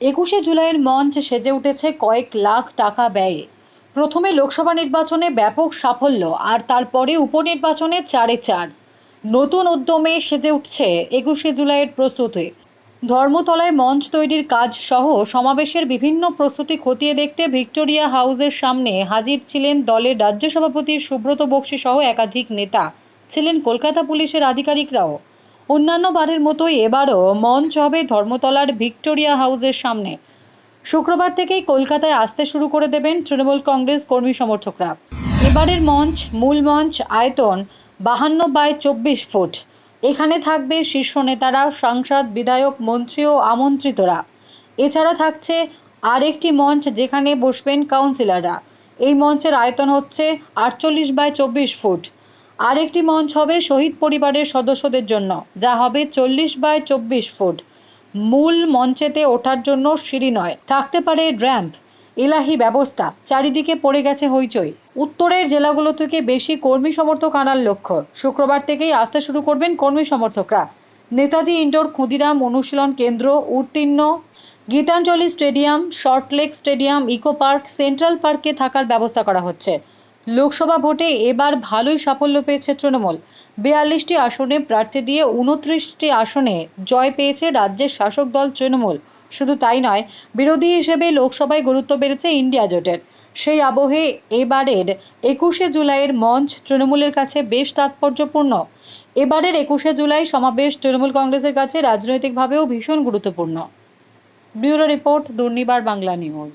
একুশে জুলাইয়ের মঞ্চ সেজে উঠেছে কয়েক লাখ টাকা ব্যয়ে। প্রথমে লোকসভা নির্বাচনে ব্যাপক সাফল্য, আর তারপরে উপনির্বাচনে চারে চার। নতুন উদ্যমে সেজে উঠছে একুশে জুলাইয়ের প্রস্তুতি। ধর্মতলায় মঞ্চ তৈরির কাজ সহ সমাবেশের বিভিন্ন প্রস্তুতি খতিয়ে দেখতে ভিক্টোরিয়া হাউসের সামনে হাজির ছিলেন দলের রাজ্য সভাপতি সুব্রত বক্সি সহ একাধিক নেতা। ছিলেন কলকাতা পুলিশের আধিকারিকরাও। অন্যান্য বারের মতোই এবারও মঞ্চ হবে ধর্মতলার ভিক্টোরিয়া হাউসের সামনে। শুক্রবার থেকেই কলকাতায় আসতে শুরু করে দেবেন তৃণমূল কংগ্রেস কর্মী সমর্থকরা। এবারের মঞ্চ, মূল মঞ্চ, আয়তন বাহান্ন বাই চব্বিশ ফুট। এখানে থাকবে শীর্ষ নেতারা, সাংসদ, বিধায়ক মন্ত্রী ও আমন্ত্রিতরা। এছাড়া থাকছে আরেকটি মঞ্চ যেখানে বসবেন কাউন্সিলররা। এই মঞ্চের আয়তন হচ্ছে আটচল্লিশ বাই চব্বিশ ফুট। আরেকটি মঞ্চ হবে শহীদ পরিবারের সদস্যদের জন্য। যা হবে চল্লিশ বাই চব্বিশ ফুট। মূল মঞ্চেতে ওঠার জন্য সিঁড়ি নয়, থাকতে পারে র্যাম্প এলাহি ব্যবস্থা, চারিদিকে পড়ে গেছে হইচই। উত্তরের জেলাগুলো থেকে বেশি কর্মী সমর্থক আনার লক্ষ্য। শুক্রবার থেকেই আসতে শুরু করবেন কর্মী সমর্থকরা। নেতাজি ইন্ডোর ক্ষুদিরাম অনুশীলন কেন্দ্র, উত্তীর্ণ। Gitanjali stadium Salt Lake stadium, eco park, central পার্কে থাকার ব্যবস্থা করা হচ্ছে। লোকসভা ভোটে এবার ভালোই সাফল্য পেয়েছে তৃণমূল। বিয়াল্লিশটি আসনে প্রার্থী দিয়ে উনত্রিশটি আসনে জয় পেয়েছে রাজ্যের শাসক দল তৃণমূল। শুধু তাই নয়, বিরোধী হিসেবে লোকসভায় গুরুত্ব বেড়েছে ইন্ডিয়া জোটের। সেই আবহে এবারের একুশে জুলাইয়ের মঞ্চ তৃণমূলের কাছে বেশ তাৎপর্যপূর্ণ। এবারের একুশে জুলাই সমাবেশ তৃণমূল কংগ্রেসের কাছে রাজনৈতিকভাবেও ভীষণ গুরুত্বপূর্ণ। Bureau report Durnibar Bangla news.